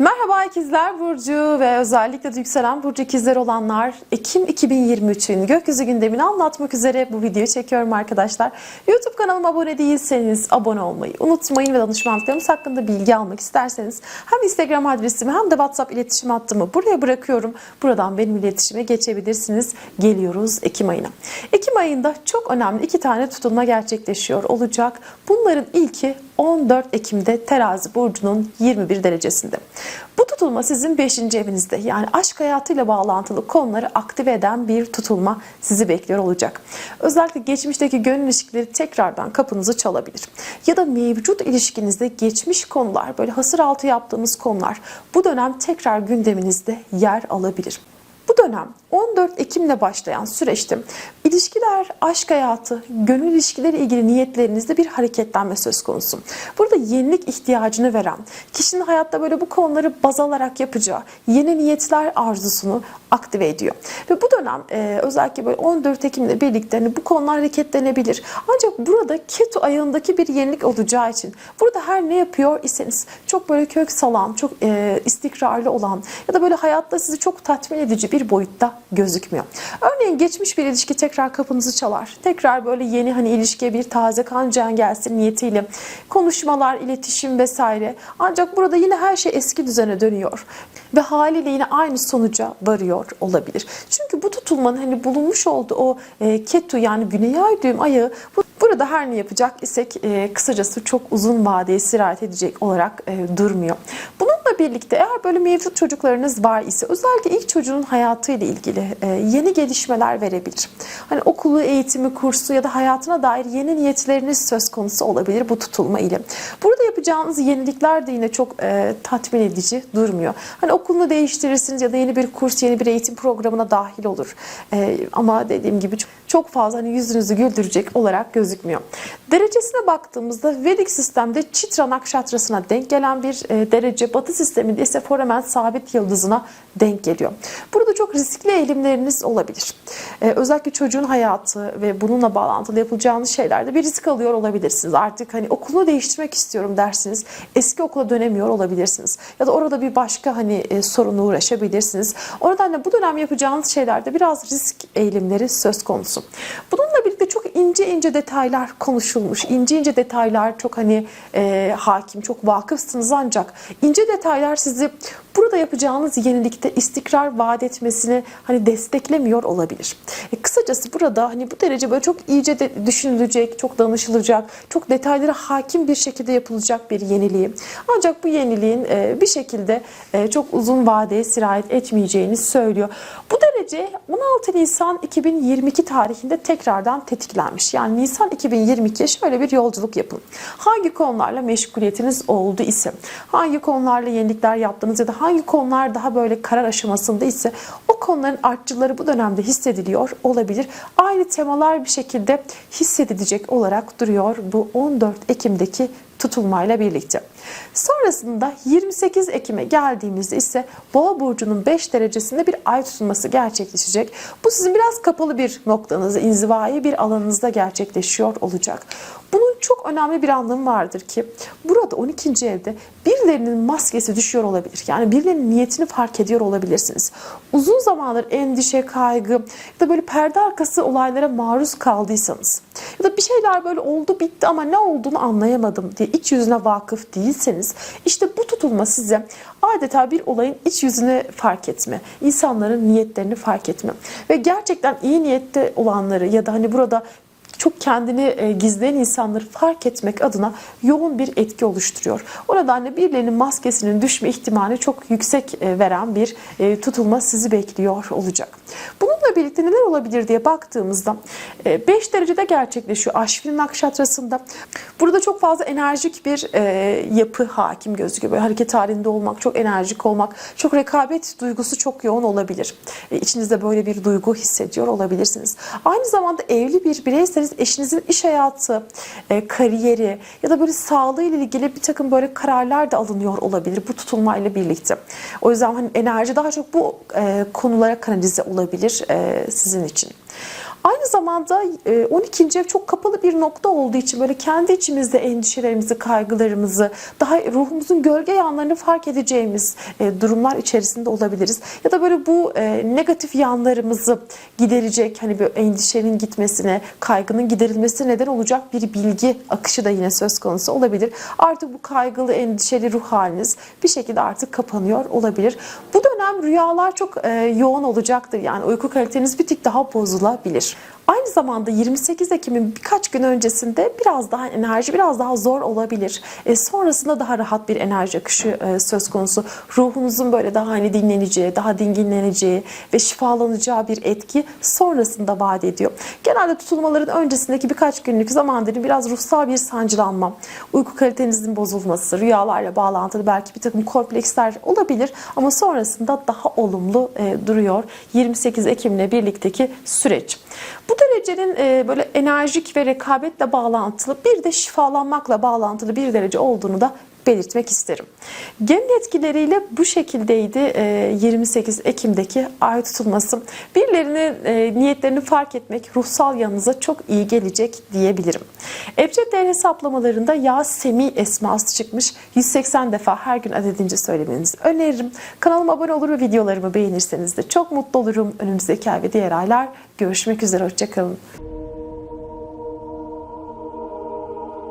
Merhaba ikizler Burcu ve özellikle de yükselen Burcu ikizler olanlar Ekim 2023'ün gökyüzü gündemini anlatmak üzere bu videoyu çekiyorum arkadaşlar. YouTube kanalıma abone değilseniz abone olmayı unutmayın ve danışmanlıklarımız hakkında bilgi almak isterseniz hem Instagram adresimi hem de WhatsApp iletişim hattımı buraya bırakıyorum. Buradan benim iletişime geçebilirsiniz. Geliyoruz Ekim ayına. Ekim ayında çok önemli iki tane tutulma gerçekleşiyor olacak. Bunların ilki 14 Ekim'de Terazi burcunun 21 derecesinde. Bu tutulma sizin 5. evinizde yani aşk hayatıyla bağlantılı konuları aktive eden bir tutulma sizi bekliyor olacak. Özellikle geçmişteki gönül ilişkileri tekrardan kapınızı çalabilir. Ya da mevcut ilişkinizde geçmiş konular böyle hasır altı yaptığımız konular bu dönem tekrar gündeminizde yer alabilir. Bu dönem 14 Ekim'le başlayan süreçte ilişkiler, aşk hayatı, gönül ilişkileri ilgili niyetlerinizde bir hareketlenme söz konusu. Burada yenilik ihtiyacını veren, kişinin hayatta böyle bu konuları baz alarak yapacağı yeni niyetler arzusunu aktive ediyor. Ve bu dönem e, özellikle böyle 14 Ekim'le birlikte hani bu konular hareketlenebilir. Ancak burada ketu ayağındaki bir yenilik olacağı için burada her ne yapıyor iseniz çok böyle kök salan, çok e, istikrarlı olan ya da böyle hayatta sizi çok tatmin edici bir boyutta gözükmüyor. Örneğin geçmiş bir ilişki tekrar kapınızı çalar. Tekrar böyle yeni hani ilişkiye bir taze kan can gelsin niyetiyle konuşmalar, iletişim vesaire. Ancak burada yine her şey eski düzene dönüyor ve haliyle yine aynı sonuca varıyor olabilir. Çünkü bu tutulmanın hani bulunmuş olduğu o e, ketu yani güney ay düğüm ayağı bu, burada her ne yapacak isek e, kısacası çok uzun vadeye sirayet edecek olarak e, durmuyor. Bununla birlikte eğer böyle mevcut çocuklarınız var ise özellikle ilk çocuğun hayatıyla ilgili e, yeni gelişmeler verebilir. Hani okulu, eğitimi, kursu ya da hayatına dair yeni niyetleriniz söz konusu olabilir bu tutulma ile. Burada yapacağınız yenilikler de yine çok e, tatmin edici durmuyor. Hani okulunu değiştirirsiniz ya da yeni bir kurs, yeni bir eğitim programına dahil olur. E, ama dediğim gibi çok, fazla hani yüzünüzü güldürecek olarak gözükmüyor. Derecesine baktığımızda Vedik sistemde Chitra Nakshatrasına denk gelen bir e, derece, Batı sisteminde ise Foramen sabit yıldızına denk geliyor. Burada çok riskli eğilimleriniz olabilir. E, özellikle çocuğun hayatı ve bununla bağlantılı yapılacağınız şeylerde bir risk alıyor olabilirsiniz. Artık hani okulunu değiştirmek istiyorum dersiniz. Eski okula dönemiyor olabilirsiniz. Ya da orada bir başka hani e, sorunla uğraşabilirsiniz. O nedenle bu dönem yapacağınız şeylerde biraz risk eğilimleri söz konusu. Çok ince ince detaylar konuşulmuş. İnce ince detaylar çok hani e, hakim, çok vakıfsınız ancak ince detaylar sizi burada yapacağınız yenilikte istikrar vaat etmesini hani desteklemiyor olabilir. E, kısacası burada hani bu derece böyle çok iyice de düşünülecek, çok danışılacak, çok detaylara hakim bir şekilde yapılacak bir yeniliği. Ancak bu yeniliğin e, bir şekilde e, çok uzun vadeye sirayet etmeyeceğini söylüyor. Bu derece 16 Nisan 2022 tarihinde tekrardan tetiklenmiş. Yani Nisan 2022'ye şöyle bir yolculuk yapın. Hangi konularla meşguliyetiniz oldu ise, hangi konularla yenilikler yaptınız ya da hangi konular daha böyle karar aşamasında ise o konuların artçıları bu dönemde hissediliyor olabilir. Aynı temalar bir şekilde hissedilecek olarak duruyor bu 14 Ekim'deki tutulmayla birlikte. Sonrasında 28 Ekim'e geldiğimizde ise Boğa burcunun 5 derecesinde bir ay tutulması gerçekleşecek. Bu sizin biraz kapalı bir noktanızda, inzivai bir alanınızda gerçekleşiyor olacak. Bunun çok önemli bir anlamı vardır ki burada 12. evde birilerinin maskesi düşüyor olabilir. Yani birilerinin niyetini fark ediyor olabilirsiniz. Uzun zamandır endişe, kaygı ya da böyle perde arkası olaylara maruz kaldıysanız ya da bir şeyler böyle oldu bitti ama ne olduğunu anlayamadım diye iç yüzüne vakıf değilseniz işte bu tutulma size adeta bir olayın iç yüzünü fark etme, insanların niyetlerini fark etme ve gerçekten iyi niyette olanları ya da hani burada çok kendini e, gizleyen insanları fark etmek adına yoğun bir etki oluşturuyor. O nedenle birilerinin maskesinin düşme ihtimali çok yüksek e, veren bir e, tutulma sizi bekliyor olacak. Bununla birlikte neler olabilir diye baktığımızda 5 derecede gerçekleşiyor Aşvin Nakşatrası'nda. Burada çok fazla enerjik bir yapı hakim gözüküyor. Böyle hareket halinde olmak, çok enerjik olmak, çok rekabet duygusu çok yoğun olabilir. İçinizde böyle bir duygu hissediyor olabilirsiniz. Aynı zamanda evli bir bireyseniz eşinizin iş hayatı, e, kariyeri ya da böyle sağlığı ile ilgili bir takım böyle kararlar da alınıyor olabilir bu tutulmayla birlikte. O yüzden hani enerji daha çok bu e, konulara kanalize olabilir e, sizin için. Aynı zamanda e, 12. ev çok kapalı bir nokta olduğu için böyle kendi içimizde endişelerimizi, kaygılarımızı, daha ruhumuzun gölge yanlarını fark edeceğimiz e, durumlar içerisinde olabiliriz. Ya da böyle bu e, negatif yanlarımızı giderecek hani bir endişenin gitmesine, kaygının giderilmesine neden olacak bir bilgi akışı da yine söz konusu olabilir. Artık bu kaygılı, endişeli ruh haliniz bir şekilde artık kapanıyor olabilir. Bu dönem rüyalar çok e, yoğun olacaktır. Yani uyku kaliteniz bir tık daha bozulabilir. Aynı zamanda 28 Ekim'in birkaç gün öncesinde biraz daha enerji biraz daha zor olabilir. E, sonrasında daha rahat bir enerji akışı e, söz konusu. Ruhunuzun böyle daha hani dinleneceği, daha dinginleneceği ve şifalanacağı bir etki sonrasında vaat ediyor. Genelde tutulmaların öncesindeki birkaç günlük zaman dilimi biraz ruhsal bir sancılanma, uyku kalitenizin bozulması, rüyalarla bağlantılı belki bir takım kompleksler olabilir ama sonrasında daha olumlu e, duruyor 28 Ekim'le birlikteki süreç. Bu derecenin e, böyle enerjik ve rekabetle bağlantılı bir de şifalanmakla bağlantılı bir derece olduğunu da belirtmek isterim. Genel etkileriyle bu şekildeydi e, 28 Ekim'deki ay tutulması. Birilerinin e, niyetlerini fark etmek ruhsal yanınıza çok iyi gelecek diyebilirim. Ebced değer hesaplamalarında Yasemi esması çıkmış. 180 defa her gün adedince söylemenizi öneririm. Kanalıma abone olur ve videolarımı beğenirseniz de çok mutlu olurum. Önümüzdeki ay ve diğer aylar görüşmek üzere. Hoşçakalın.